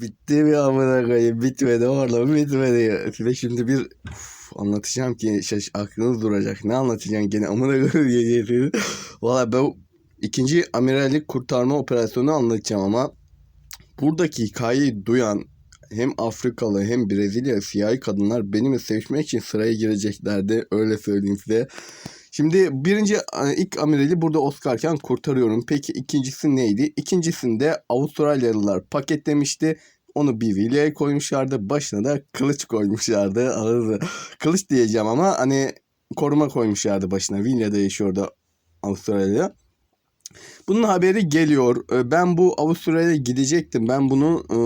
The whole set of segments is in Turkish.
Bitti mi amına koyayım? Bitmedi oğlum bitmedi. Size şimdi bir uf, anlatacağım ki şaş aklınız duracak. Ne anlatacaksın gene amına koyayım. Valla ben ikinci amirallik kurtarma operasyonu anlatacağım ama buradaki hikayeyi duyan hem Afrikalı hem Brezilya siyahi kadınlar benimle sevişmek için sıraya gireceklerdi. Öyle söyleyeyim size. Şimdi birinci e, ilk amirali burada Oscar'ken kurtarıyorum. Peki ikincisi neydi? İkincisinde Avustralyalılar paketlemişti. Onu bir vilyaya koymuşlardı. Başına da kılıç koymuşlardı. Anladın Kılıç diyeceğim ama hani koruma koymuşlardı başına. Vilya'da yaşıyordu Avustralya. Bunun haberi geliyor. Ee, Ben bu Avustralya'ya gidecektim. Ben bunu e,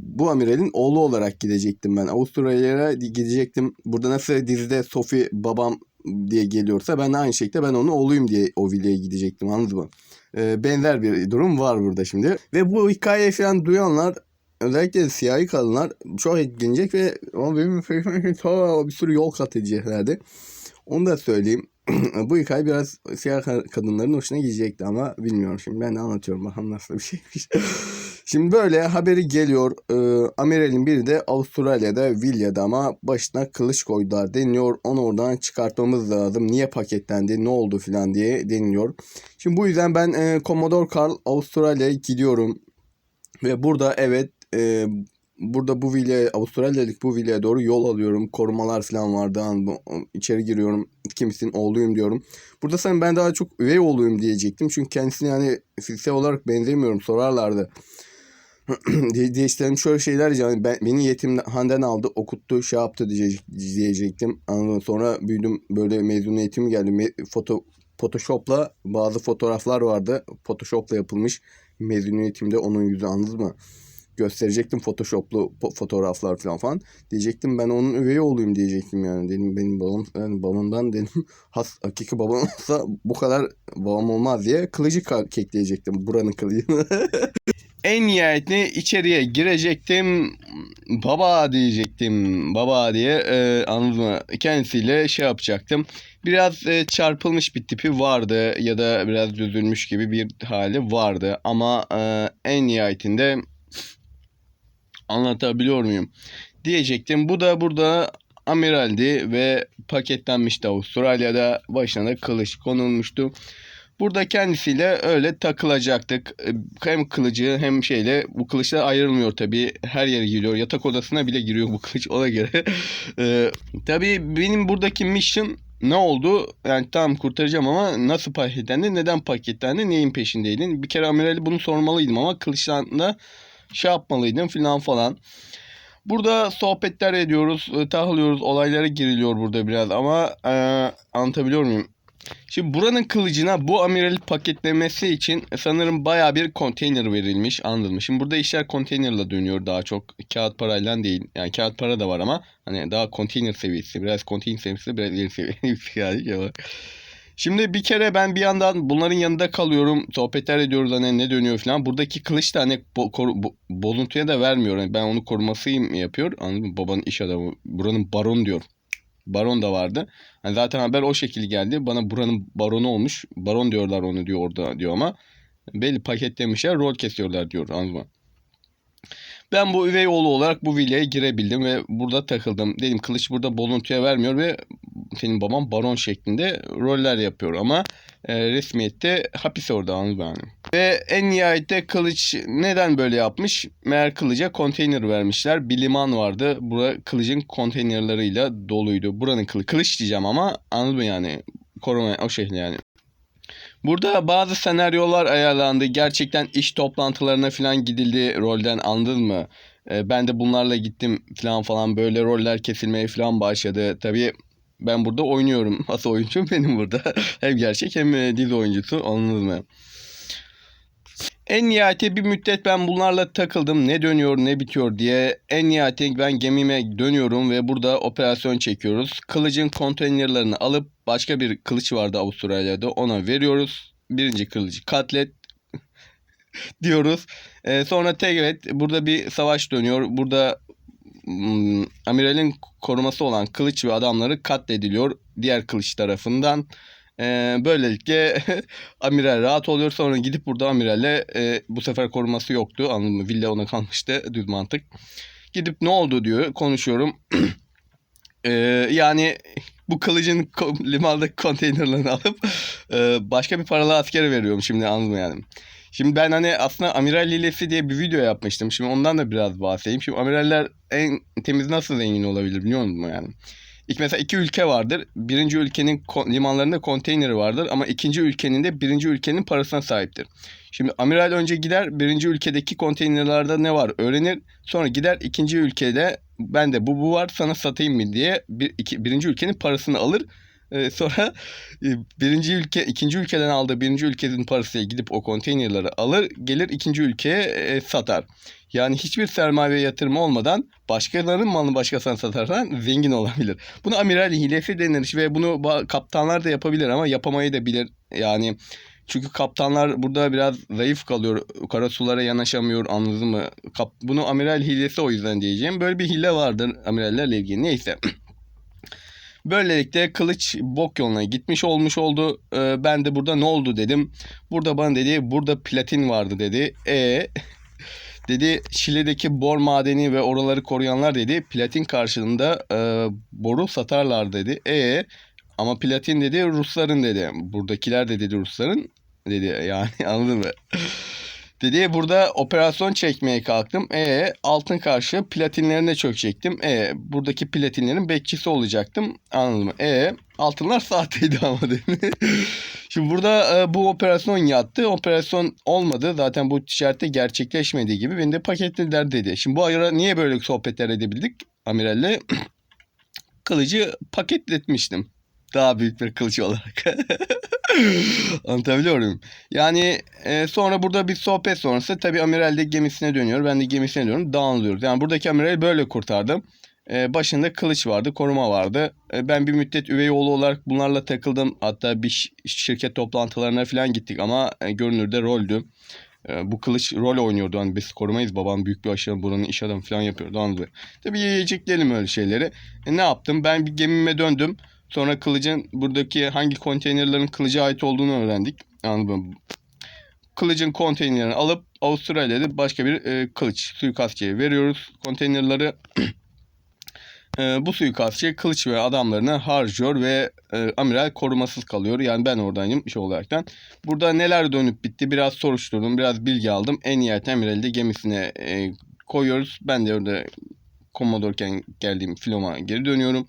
bu amiralin oğlu olarak gidecektim ben. Avustralya'ya gidecektim. Burada nasıl dizide Sophie babam diye geliyorsa ben de aynı şekilde ben onun oğluyum diye o villaya gidecektim anladın mı? Ee, benzer bir durum var burada şimdi. Ve bu hikayeyi falan duyanlar özellikle siyahi kadınlar çok etkilenecek ve ama benim bir sürü yol kat edeceklerdi. Onu da söyleyeyim. bu hikaye biraz siyah ka- kadınların hoşuna gidecekti ama bilmiyorum şimdi ben de anlatıyorum bakalım nasıl bir şeymiş. şimdi böyle haberi geliyor. Ee, amiralin biri de Avustralya'da Vilya'da ama başına kılıç koydular deniliyor. Onu oradan çıkartmamız lazım. Niye paketlendi ne oldu filan diye deniliyor. Şimdi bu yüzden ben e, Commodore Carl Avustralya'ya gidiyorum. Ve burada evet e, burada bu villaya Avustralya'daki bu villaya doğru yol alıyorum. Korumalar falan vardı. An- içeri giriyorum. Kimisin oğluyum diyorum. Burada sanırım ben daha çok üvey oğluyum diyecektim. Çünkü kendisine yani fiziksel olarak benzemiyorum sorarlardı. diye, diye işte şöyle şeyler yani ben, beni yetimhaneden aldı okuttu şey yaptı diyecek, diyecektim. Anladın? Sonra büyüdüm böyle mezuniyetim geldi. Me- foto Photoshop'la bazı fotoğraflar vardı. Photoshop'la yapılmış mezuniyetimde onun yüzü anladınız mı? Gösterecektim Photoshop'lu fotoğraflar falan falan. Diyecektim ben onun üvey oğluyum diyecektim yani. Dedim benim babam yani babamdan dedim has hakiki babam olsa bu kadar babam olmaz diye kılıcı kekleyecektim buranın kılıcını. en nihayetinde içeriye girecektim. Baba diyecektim. Baba diye e, anladın mı? Kendisiyle şey yapacaktım. Biraz e, çarpılmış bir tipi vardı ya da biraz üzülmüş gibi bir hali vardı. Ama e, en nihayetinde anlatabiliyor muyum? Diyecektim. Bu da burada amiraldi ve paketlenmişti Avustralya'da. Başına da kılıç konulmuştu. Burada kendisiyle öyle takılacaktık. E, Hem kılıcı hem şeyle bu kılıçlar ayrılmıyor tabii. Her yere giriyor. Yatak odasına bile giriyor bu kılıç ona göre. e, tabii benim buradaki mission ne oldu? Yani tamam kurtaracağım ama nasıl paketlendi? Neden paketlendi? Neyin peşindeydin? Bir kere amirali bunu sormalıydım ama kılıçtan da şey yapmalıydım filan falan. Burada sohbetler ediyoruz, e, tahlıyoruz, olaylara giriliyor burada biraz ama e, anlatabiliyor muyum? Şimdi buranın kılıcına bu amirali paketlemesi için sanırım baya bir konteyner verilmiş mı? Şimdi burada işler konteynerla dönüyor daha çok kağıt parayla değil. Yani kağıt para da var ama hani daha konteyner seviyesi biraz konteyner seviyesi biraz ileri seviyesi. Şimdi bir kere ben bir yandan bunların yanında kalıyorum. Sohbetler ediyoruz hani ne dönüyor falan. Buradaki kılıç da hani bo, bo- bozuntuya da vermiyor. Yani ben onu korumasıyım yapıyor. Anladın mı? Babanın iş adamı. Buranın baron diyor. Baron da vardı. Hani zaten haber o şekilde geldi. Bana buranın baronu olmuş. Baron diyorlar onu diyor orada diyor ama belli paketlemişler rol kesiyorlar diyor mı? Ben bu üvey oğlu olarak bu villaya girebildim ve burada takıldım. Dedim kılıç burada bozuntuya vermiyor ve senin baban baron şeklinde roller yapıyor ama e, resmiyette hapis orada yani? Ve en nihayette kılıç neden böyle yapmış? Meğer kılıca konteyner vermişler. Bir liman vardı. Bura kılıcın konteynerlarıyla doluydu. Buranın kılı kılıç diyeceğim ama anladın mı yani? Koruma o şekilde yani. Burada bazı senaryolar ayarlandı. Gerçekten iş toplantılarına falan gidildi rolden anladın mı? Ee, ben de bunlarla gittim falan falan böyle roller kesilmeye falan başladı. Tabii ben burada oynuyorum. Asıl oyuncu benim burada. hem gerçek hem e, dizi oyuncusu anladın mı? En nihayetinde bir müddet ben bunlarla takıldım. Ne dönüyor ne bitiyor diye. En nihayetinde ben gemime dönüyorum ve burada operasyon çekiyoruz. Kılıcın konteynerlerini alıp başka bir kılıç vardı Avustralya'da ona veriyoruz. Birinci kılıcı katlet diyoruz. Ee, sonra tek evet burada bir savaş dönüyor. Burada amiralin koruması olan kılıç ve adamları katlediliyor diğer kılıç tarafından. Ee, böylelikle amiral rahat oluyor. Sonra gidip burada amiralle e, bu sefer koruması yoktu. Anladın mı? Villa ona kalmıştı. Düz mantık. Gidip ne oldu diyor. Konuşuyorum. Ee, yani bu kılıcın limandaki konteynerlerini alıp e, başka bir paralı askere veriyorum şimdi anladın mı yani. Şimdi ben hani aslında amiral hilesi diye bir video yapmıştım. Şimdi ondan da biraz bahsedeyim. Şimdi amiraller en temiz nasıl zengin olabilir biliyor musun yani? İlk mesela iki ülke vardır. Birinci ülkenin limanlarında konteyneri vardır ama ikinci ülkenin de birinci ülkenin parasına sahiptir. Şimdi amiral önce gider birinci ülkedeki konteynerlerde ne var öğrenir. Sonra gider ikinci ülkede ben de bu bu var sana satayım mı diye bir, iki, birinci ülkenin parasını alır. Ee, sonra e, birinci ülke ikinci ülkeden aldığı birinci ülkenin parasıyla gidip o konteynerleri alır gelir ikinci ülkeye e, satar. Yani hiçbir sermaye ve yatırım olmadan başkalarının malını başkasına satarsan zengin olabilir. Bunu amiral hilesi denir ve bunu kaptanlar da yapabilir ama yapamayı da bilir. Yani çünkü kaptanlar burada biraz zayıf kalıyor. Kara sulara yanaşamıyor anladın mı? Kap- bunu amiral hilesi o yüzden diyeceğim. Böyle bir hile vardır amirallerle ilgili. Neyse. Böylelikle kılıç bok yoluna gitmiş olmuş oldu. Ee, ben de burada ne oldu dedim. Burada bana dedi burada platin vardı dedi. E dedi Şile'deki bor madeni ve oraları koruyanlar dedi platin karşılığında e, boru satarlar dedi. E ama platin dedi Rusların dedi. Buradakiler de dedi Rusların dedi yani anladın mı? Dedi burada operasyon çekmeye kalktım. E altın karşı platinlerine çökecektim. E buradaki platinlerin bekçisi olacaktım. Anladın mı? E altınlar sahteydi ama dedi. Şimdi burada e, bu operasyon yattı. Operasyon olmadı. Zaten bu ticarette gerçekleşmediği gibi beni de paketlediler dedi. Şimdi bu ara niye böyle sohbetler edebildik amiralle? Kılıcı paketletmiştim. Daha büyük bir kılıç olarak. Anlatabiliyor muyum? Yani e, sonra burada bir sohbet sonrası tabii amiral de gemisine dönüyor. Ben de gemisine dönüyorum. Dağılıyoruz. Yani buradaki amirali böyle kurtardım. E, başında kılıç vardı, koruma vardı. E, ben bir müddet üvey oğlu olarak bunlarla takıldım. Hatta bir şirket toplantılarına falan gittik ama e, görünürde roldü. E, bu kılıç rol oynuyordu. Hani biz korumayız. Babam büyük bir aşağı buranın iş adamı falan yapıyordu. Anladın? Tabii yiyeceklerim öyle şeyleri. E, ne yaptım? Ben bir gemime döndüm. Sonra kılıcın buradaki hangi konteynerlerin kılıca ait olduğunu öğrendik. Anladın mı? Kılıcın konteynerini alıp Avustralya'da başka bir e, kılıç suikastçıya veriyoruz konteynerleri. E, bu suikastçı kılıç ve adamlarını harcıyor ve e, amiral korumasız kalıyor. Yani ben oradayım şey olaraktan. Burada neler dönüp bitti biraz soruşturdum, biraz bilgi aldım. En nihayet amirali de gemisine e, koyuyoruz. Ben de orada Commodoreken geldiğim filoma geri dönüyorum.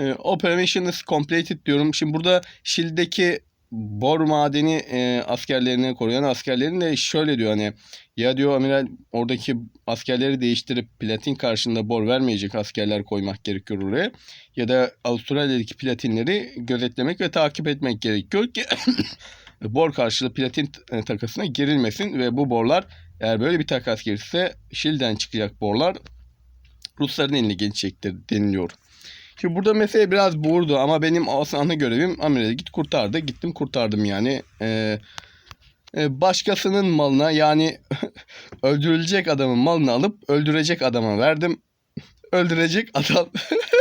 E, Operation is completed diyorum. Şimdi burada Shield'deki bor madeni e, askerlerini koruyan askerlerin de şöyle diyor hani ya diyor amiral oradaki askerleri değiştirip platin karşılığında bor vermeyecek askerler koymak gerekiyor oraya. Ya da Avustralya'daki platinleri gözetlemek ve takip etmek gerekiyor ki bor karşılığı platin e, takasına girilmesin ve bu borlar eğer böyle bir takas girirse Shield'den çıkacak borlar Rusların eline geçecektir deniliyor. Şimdi burada mesele biraz boğurdu ama benim aslında görevim amirale git kurtardı. Gittim kurtardım yani. Ee, e, başkasının malına yani öldürülecek adamın malını alıp öldürecek adama verdim. Öldürecek adam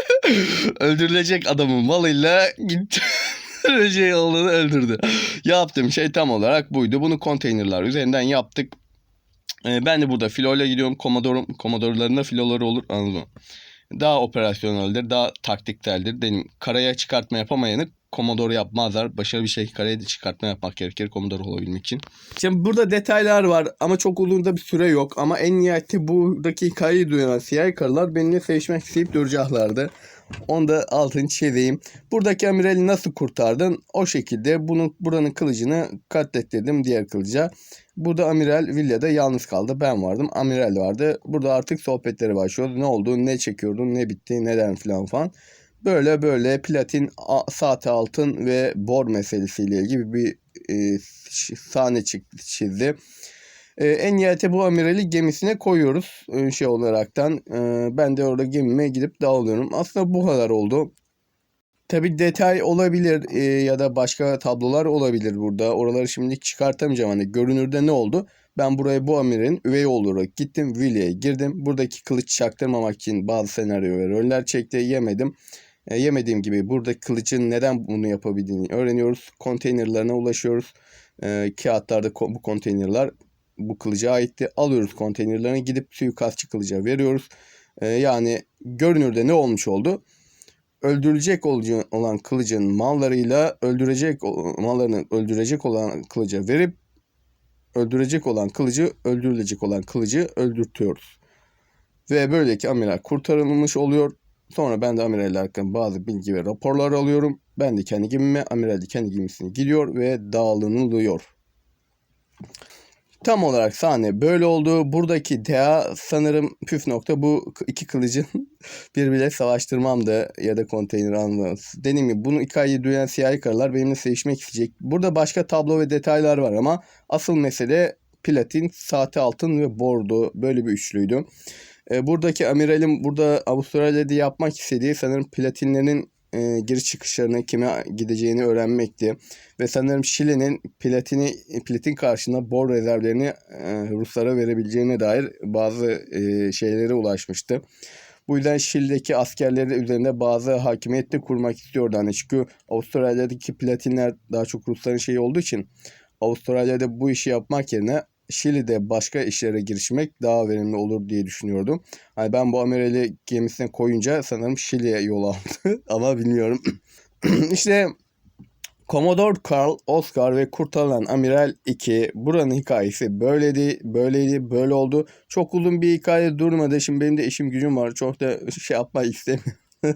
öldürülecek adamın malıyla gitti. şey olduğunu öldürdü. Yaptığım şey tam olarak buydu. Bunu konteynerlar üzerinden yaptık. Ee, ben de burada filoyla gidiyorum. Commodore, Commodore'larında filoları olur anladın mı? Daha operasyoneldir, daha taktikseldir. Benim karaya çıkartma yapamayanı Commodore yapmazlar. Başarılı bir şey karaya da çıkartma yapmak gerekir Commodore olabilmek için. Şimdi burada detaylar var ama çok uzun da bir süre yok. Ama en nihayetinde buradaki hikayeyi duyan siyah karılar benimle sevişmek isteyip duracaklardı. Onu da altını çizeyim. Buradaki amirali nasıl kurtardın? O şekilde bunu buranın kılıcını katlettirdim diğer kılıca. Burada amiral villada yalnız kaldı. Ben vardım. Amiral vardı. Burada artık sohbetleri başlıyordu. Ne oldu? Ne çekiyordun? Ne bitti? Neden filan falan. Böyle böyle platin, saate altın ve bor meselesiyle ilgili bir e, sahne çizdi. E, en nihayete bu amirali gemisine koyuyoruz e, şey olaraktan. E, ben de orada gemime gidip dağılıyorum. Aslında bu kadar oldu. Tabi detay olabilir e, ya da başka tablolar olabilir burada. Oraları şimdilik çıkartamayacağım. Hani görünürde ne oldu? Ben buraya bu amirin üvey olarak gittim. Villa'ya girdim. Buradaki kılıç çaktırmamak için bazı senaryo ve roller çekti. Yemedim. E, yemediğim gibi burada kılıcın neden bunu yapabildiğini öğreniyoruz. Konteynerlarına ulaşıyoruz. E, kağıtlarda bu konteynerlar bu kılıca aitti. Alıyoruz konteynerlarını gidip suikastçı kılıca veriyoruz. E, yani görünürde ne olmuş oldu? Öldürülecek olan kılıcın mallarıyla öldürecek mallarını öldürecek olan kılıca verip öldürecek olan kılıcı öldürülecek olan kılıcı öldürtüyoruz. Ve böyleki amiral kurtarılmış oluyor. Sonra ben de amiralle hakkında bazı bilgi ve raporlar alıyorum. Ben de kendi gemime, amiral de kendi gemisine gidiyor ve dağılınılıyor. Tam olarak sahne böyle oldu. Buradaki DEA sanırım püf nokta bu iki kılıcın birbiriyle savaştırmamdı ya da konteyner alması. Dediğim gibi bunu hikayeyi duyan siyahi karılar benimle sevişmek isteyecek. Burada başka tablo ve detaylar var ama asıl mesele platin, saati altın ve bordo böyle bir üçlüydü. E, buradaki amiralin burada Avustralya'da yapmak istediği sanırım platinlerin e, giriş çıkışlarını kime gideceğini öğrenmekti. Ve sanırım Şili'nin platini, platin karşılığında bor rezervlerini e, Ruslara verebileceğine dair bazı e, şeylere ulaşmıştı. Bu yüzden Şili'deki askerleri üzerinde bazı hakimiyet de kurmak istiyordu. Hani çünkü Avustralya'daki platinler daha çok Rusların şeyi olduğu için Avustralya'da bu işi yapmak yerine Şili'de başka işlere girişmek daha verimli olur diye düşünüyordum. Hani ben bu amirali gemisine koyunca sanırım Şili'ye yol aldı ama bilmiyorum. işte Commodore Carl, Oscar ve kurtarılan Amiral 2 buranın hikayesi böyleydi, böyleydi, böyle oldu. Çok uzun bir hikaye durmadı. Şimdi benim de işim gücüm var. Çok da şey yapmak istemiyorum.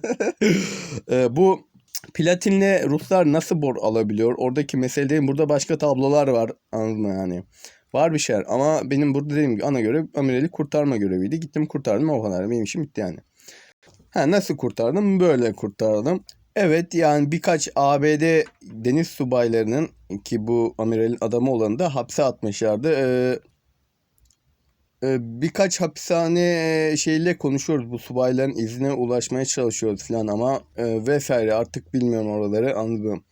Ee, bu platinle Ruslar nasıl bor alabiliyor? Oradaki mesele değil. Burada başka tablolar var. Anladın mı yani? Var bir şeyler ama benim burada dediğim gibi ana görev amirali kurtarma göreviydi. Gittim kurtardım o kadar. Benim işim bitti yani. Ha, nasıl kurtardım? Böyle kurtardım. Evet yani birkaç ABD deniz subaylarının ki bu amiralin adamı olanı da hapse atmışlardı. Ee, e, birkaç hapishane şeyle konuşuyoruz. Bu subayların izine ulaşmaya çalışıyoruz falan ama e, vesaire artık bilmiyorum oraları anladım.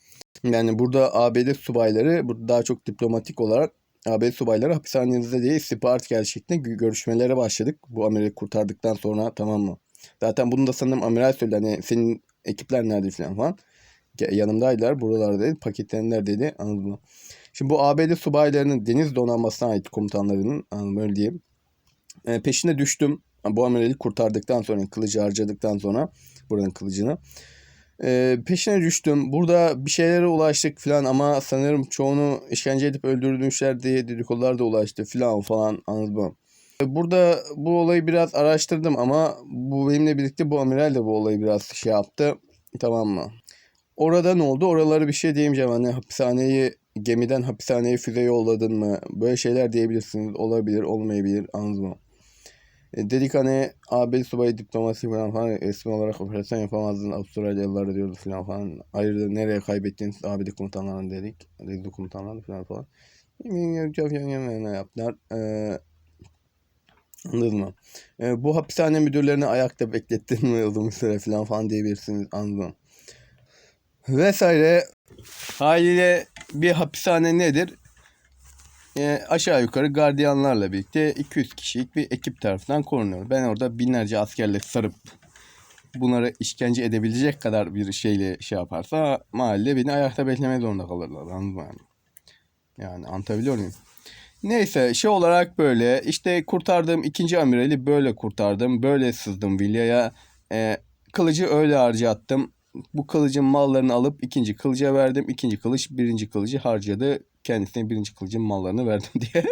Yani burada ABD subayları daha çok diplomatik olarak ABD subayları hapishanenizde değil istihbarat gerçekten görüşmelere başladık. Bu amirali kurtardıktan sonra tamam mı? Zaten bunu da sanırım amiral söyledi. Hani senin ekipler nerede falan falan. Ya- Yanımdaydılar buralarda dedi. Paketlerinler dedi. Anladın mı? Şimdi bu ABD subaylarının deniz donanmasına ait komutanlarının anladın öyle diyeyim. E, peşine düştüm. Bu amirali kurtardıktan sonra kılıcı harcadıktan sonra buranın kılıcını. E, peşine düştüm. Burada bir şeylere ulaştık falan ama sanırım çoğunu işkence edip öldürmüşler diye dedikodular da ulaştı falan falan anladın mı? E, Burada bu olayı biraz araştırdım ama bu benimle birlikte bu amiral de bu olayı biraz şey yaptı. Tamam mı? Orada ne oldu? Oraları bir şey diyemeyeceğim. Hani hapishaneyi gemiden hapishaneye füze yolladın mı? Böyle şeyler diyebilirsiniz. Olabilir, olmayabilir. Anladın mı? E, dedik hani ABD subayı diplomasi falan falan resmi olarak operasyon yapamazdın Avustralyalılar diyordu falan falan. Ayrıca nereye kaybettiniz ABD komutanlarını dedik. Dedi komutanlarını falan falan. Ne yaptılar? Ee, anladın mı? Ee, bu hapishane müdürlerini ayakta beklettin mi uzun bir süre falan falan diyebilirsiniz. Anladın mı? Vesaire. Haliyle bir hapishane nedir? E, aşağı yukarı gardiyanlarla birlikte 200 kişilik bir ekip tarafından korunuyor. Ben orada binlerce askerle sarıp bunları işkence edebilecek kadar bir şeyle şey yaparsa mahalle beni ayakta beklemeye zorunda kalırlar. Anladın mı? Yani, yani anlatabiliyor muyum? Neyse şey olarak böyle işte kurtardığım ikinci amirali böyle kurtardım. Böyle sızdım Vilya'ya. E, kılıcı öyle harcattım. Bu kılıcın mallarını alıp ikinci kılıca verdim. İkinci kılıç birinci kılıcı harcadı. Kendisine birinci kılıcın mallarını verdim diye.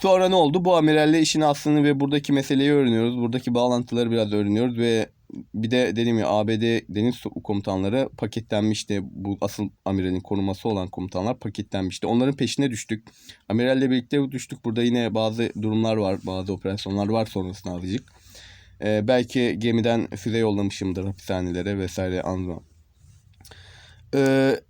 Sonra ne oldu? Bu amiralle işin aslını ve buradaki meseleyi öğreniyoruz. Buradaki bağlantıları biraz öğreniyoruz ve bir de dediğim gibi ABD deniz komutanları paketlenmişti. Bu asıl amiralin koruması olan komutanlar paketlenmişti. Onların peşine düştük. Amiralle birlikte düştük. Burada yine bazı durumlar var. Bazı operasyonlar var sonrasında azıcık. Ee, belki gemiden füze yollamışımdır hapishanelere vesaire anlamam. Ee,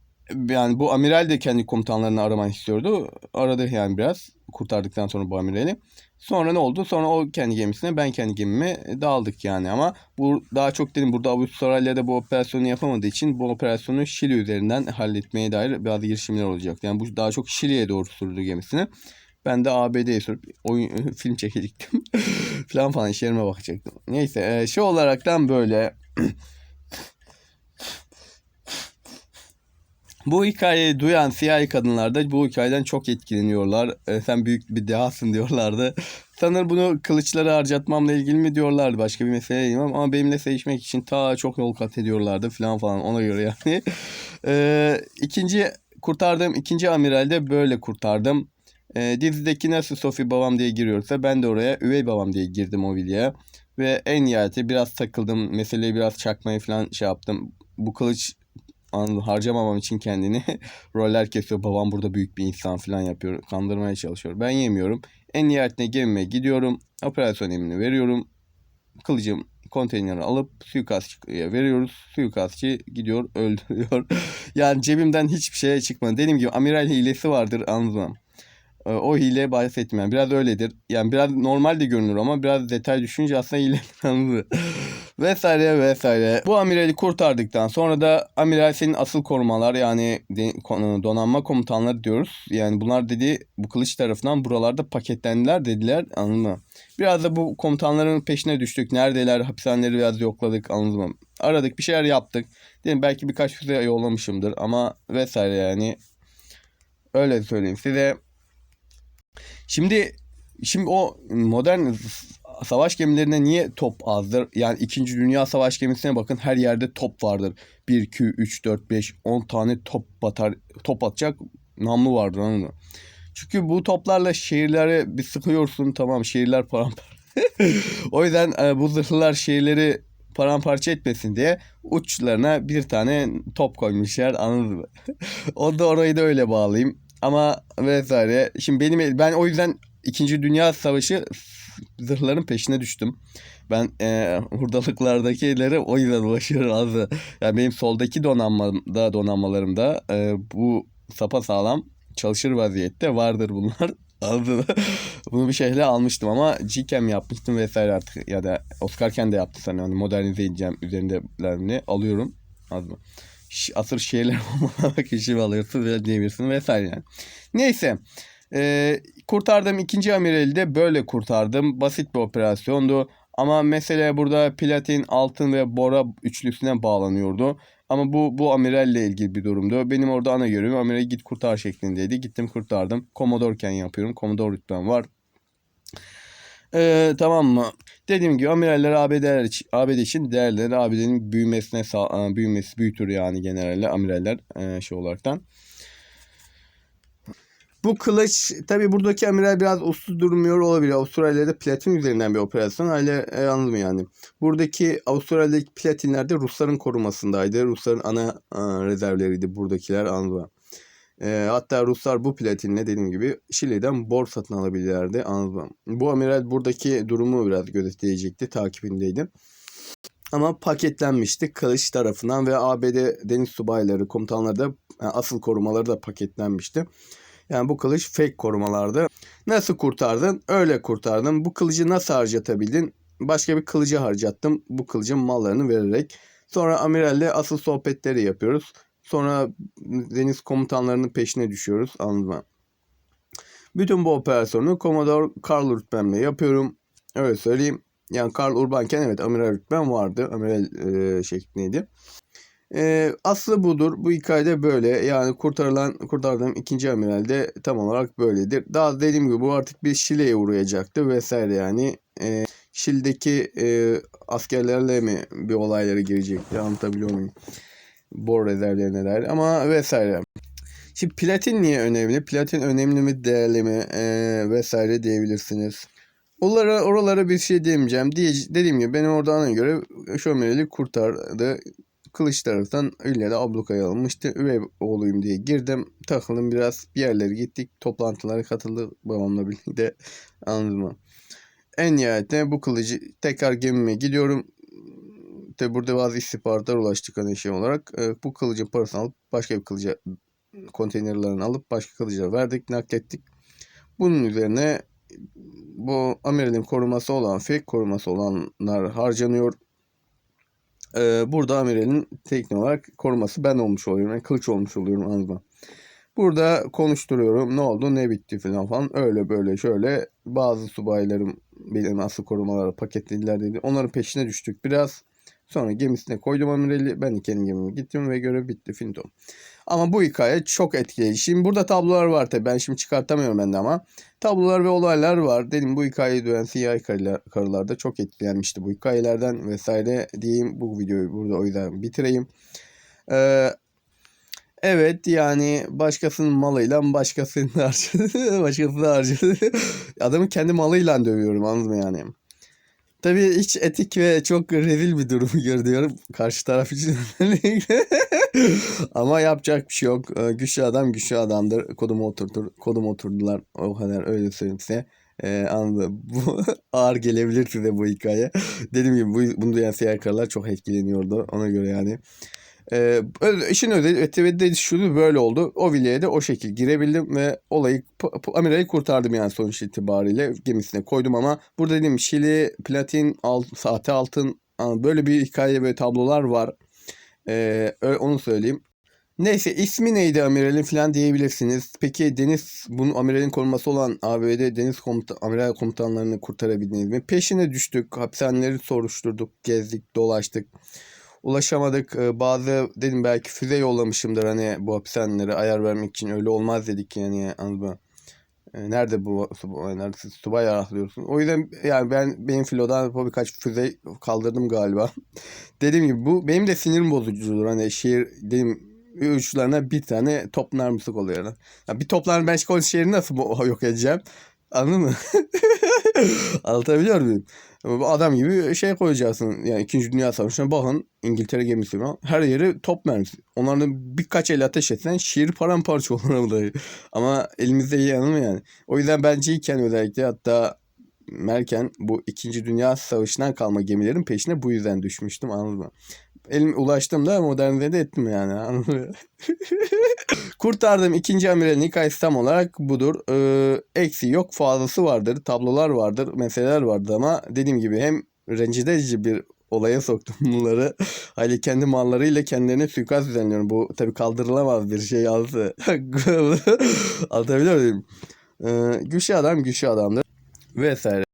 yani bu amiral de kendi komutanlarını aramak istiyordu. Aradı yani biraz kurtardıktan sonra bu amirali. Sonra ne oldu? Sonra o kendi gemisine ben kendi gemime dağıldık yani ama bu daha çok dedim burada Avustralya'da bu operasyonu yapamadığı için bu operasyonu Şili üzerinden halletmeye dair bazı girişimler olacak. Yani bu daha çok Şili'ye doğru sürdü gemisini. Ben de ABD'ye sürüp oyun film çekecektim. falan falan işlerime bakacaktım. Neyse e, şey olaraktan böyle Bu hikayeyi duyan siyahi kadınlar da bu hikayeden çok etkileniyorlar. E, sen büyük bir dehasın diyorlardı. Sanır bunu kılıçları harcatmamla ilgili mi diyorlardı. Başka bir mesele değil ama benimle sevişmek için ta çok yol kat ediyorlardı falan falan ona göre yani. E, ikinci kurtardığım ikinci amiralde böyle kurtardım. E, dizideki nasıl Sophie babam diye giriyorsa ben de oraya üvey babam diye girdim o videoya. Ve en nihayeti biraz takıldım. Meseleyi biraz çakmayı falan şey yaptım. Bu kılıç an- harcamamam için kendini roller kesiyor. Babam burada büyük bir insan falan yapıyor. Kandırmaya çalışıyor. Ben yemiyorum. En nihayetinde gemime gidiyorum. Operasyon emrini veriyorum. Kılıcım konteyneri alıp suikastçıya veriyoruz. Suikastçı gidiyor öldürüyor. yani cebimden hiçbir şey çıkmadı. Dediğim gibi amiral hilesi vardır anlamam. Ee, O hile bahsetmiyorum. Biraz öyledir. Yani biraz normal de görünür ama biraz detay düşünce aslında hile anladın. Vesaire vesaire. Bu amirali kurtardıktan sonra da amiral senin asıl korumalar yani donanma komutanları diyoruz. Yani bunlar dedi bu kılıç tarafından buralarda paketlendiler dediler anladın mı? Biraz da bu komutanların peşine düştük. Neredeler hapishaneleri biraz yokladık anladın mı? Aradık bir şeyler yaptık. Dedim belki birkaç füze yollamışımdır ama vesaire yani. Öyle söyleyeyim size. Şimdi şimdi o modern savaş gemilerine niye top azdır? Yani 2. Dünya Savaş gemisine bakın her yerde top vardır. 1, 2, 3, 4, 5, 10 tane top batar, top atacak namlu vardır anladın mı? Çünkü bu toplarla şehirleri bir sıkıyorsun tamam şehirler paramparça. o yüzden e, bu zırhlılar şehirleri paramparça etmesin diye uçlarına bir tane top koymuşlar anladın mı? o da orayı da öyle bağlayayım. Ama vesaire. Şimdi benim ben o yüzden 2. Dünya Savaşı zırhların peşine düştüm. Ben e, hurdalıklardakileri o yüzden ulaşıyorum az. Yani benim soldaki donanmada donanmalarımda e, bu sapa sağlam çalışır vaziyette vardır bunlar. Mı? Bunu bir şekilde almıştım ama Gcam yapmıştım vesaire artık ya da Oscar'ken de yaptı sana hani modernize edeceğim üzerindelerini alıyorum. Anladın mı? Asır şeyler olmamak işimi alıyorsun ve diyebilirsin vesaire yani. Neyse. Ee, kurtardığım ikinci amirali de böyle kurtardım. Basit bir operasyondu. Ama mesele burada platin, altın ve bora üçlüsüne bağlanıyordu. Ama bu bu amiralle ilgili bir durumdu. Benim orada ana görevim amirali git kurtar şeklindeydi. Gittim kurtardım. Komodorken yapıyorum. Komodor rütbem var. Ee, tamam mı? Dediğim gibi amiraller ABD, için- ABD için değerleri ABD'nin büyümesine e, büyümesi büyütür yani genelde amiraller e, şey olaraktan. Bu kılıç tabi buradaki amiral biraz uslu durmuyor olabilir. Avustralya'da platin üzerinden bir operasyon. Hala e, anladın mı yani? Buradaki Avustralya'daki platinler de Rusların korumasındaydı. Rusların ana e, rezervleriydi buradakiler anladın mı? E, hatta Ruslar bu platinle dediğim gibi Şili'den bor satın alabilirlerdi anladın mı? Bu amiral buradaki durumu biraz gözetleyecekti. Takibindeydi. Ama paketlenmişti kılıç tarafından ve ABD deniz subayları, komutanları da yani asıl korumaları da paketlenmişti. Yani bu kılıç fake korumalardı. Nasıl kurtardın? Öyle kurtardım. Bu kılıcı nasıl harcatabildin? Başka bir kılıcı harcattım. Bu kılıcın mallarını vererek. Sonra amiralle asıl sohbetleri yapıyoruz. Sonra deniz komutanlarının peşine düşüyoruz. Anladın mı? Bütün bu operasyonu Commodore Karl rütbemle yapıyorum. Öyle söyleyeyim. Yani Karl Urbanken evet amiral rütbem vardı. Amiral e, şeklindeydi. E, aslı budur. Bu hikayede böyle. Yani kurtarılan, kurtardığım ikinci amiral de tam olarak böyledir. Daha dediğim gibi bu artık bir Şile'ye uğrayacaktı vesaire yani. E, Şili'deki e, askerlerle mi bir olaylara girecekti anlatabiliyor muyum? Bor rezervlerine dair ama vesaire. Şimdi platin niye önemli? Platin önemli mi değerli mi e, vesaire diyebilirsiniz. Oralara, oralara bir şey demeyeceğim. Diye, dediğim gibi benim orada ana göre Şömereli kurtardı. Kılıç taraftan öyle de ablukaya alınmıştı. Üvey oğluyum diye girdim. Takıldım biraz. Bir yerlere gittik. Toplantılara katıldık babamla birlikte. Anladın mı? En nihayetinde bu kılıcı tekrar gemime gidiyorum. Tabi burada bazı istihbaratlar ulaştık hani şey olarak. Ee, bu kılıcın parasını alıp başka bir kılıca konteynerlerini alıp başka kılıca verdik, naklettik. Bunun üzerine bu amiralin koruması olan, fake koruması olanlar harcanıyor. Ee, burada amiralin teknik olarak koruması ben olmuş oluyorum. Yani kılıç olmuş oluyorum anladın? Burada konuşturuyorum. Ne oldu, ne bitti falan falan. Öyle böyle şöyle. Bazı subaylarım benim asıl korumaları paketlediler dedi. Onların peşine düştük biraz. Sonra gemisine koydum amirali. Ben de kendi gemime gittim ve görev bitti. Finito. Ama bu hikaye çok etkileyici. Şimdi burada tablolar var tabii. Ben şimdi çıkartamıyorum ben de ama. Tablolar ve olaylar var. Dedim bu hikayeyi duyan karılar, karılar da çok etkilenmişti bu hikayelerden vesaire diyeyim. Bu videoyu burada o yüzden bitireyim. Ee, evet yani başkasının malıyla başkasının harcadı. başkasını harcadı. Adamı kendi malıyla dövüyorum anladın mı yani? Tabii hiç etik ve çok rezil bir durum görüyorum karşı taraf için. Ama yapacak bir şey yok. Ee, Güçlü adam güçlü adamdır. Kodumu oturtur. Kodumu oturdular. O kadar öyle söyleyeyim size. Ee, anladım. Bu ağır gelebilir size bu hikaye. Dediğim gibi bu, bunu duyan krallar çok etkileniyordu. Ona göre yani. Ee, işin özeti ve de şunu böyle oldu. O vilayete o şekil girebildim ve olayı Amira'yı kurtardım yani sonuç itibariyle gemisine koydum ama burada dedim Şili, platin, alt, saate altın böyle bir hikaye böyle tablolar var. Ee, onu söyleyeyim. Neyse ismi neydi amiralin falan diyebilirsiniz. Peki deniz bunu amiralin koruması olan ABD deniz komuta, amiral komutanlarını kurtarabildiniz mi? Peşine düştük. Hapishaneleri soruşturduk, gezdik, dolaştık. Ulaşamadık. Ee, bazı dedim belki füze yollamışımdır hani bu hapishanelere ayar vermek için öyle olmaz dedik yani anladın? Ee, Nerede bu nerede siz subay araklıyorsun? O yüzden yani ben benim filodan birkaç füze kaldırdım galiba. Dediğim gibi bu benim de sinirim bozucudur. Hani şehir dedim uçlarına bir tane top narmısık oluyor. lan. Ya bir toplar ben şehrini nasıl yok edeceğim? Anladın mı? Anlatabiliyor muyum? Adam gibi şey koyacaksın. Yani 2. Dünya Savaşı'na bakın İngiltere gemisi var. Her yeri top mermisi. Onların birkaç el ateş etsen şehir paramparça olur orada. Ama elimizde iyi yanı mı yani? O yüzden bence iken özellikle hatta Merken bu 2. Dünya Savaşı'ndan kalma gemilerin peşine bu yüzden düşmüştüm anladın mı? Elim ulaştım da modernize de ettim yani? Kurtardım ikinci amiralin hikayesi tam olarak budur. Ee, eksi yok fazlası vardır. Tablolar vardır. Meseleler vardır ama dediğim gibi hem rencide edici bir olaya soktum bunları. Hayli kendi mallarıyla kendilerine suikast düzenliyorum. Bu tabii kaldırılamaz bir şey altı. Anlatabiliyor muyum? Ee, güçlü adam güçlü adamdır. Vesaire.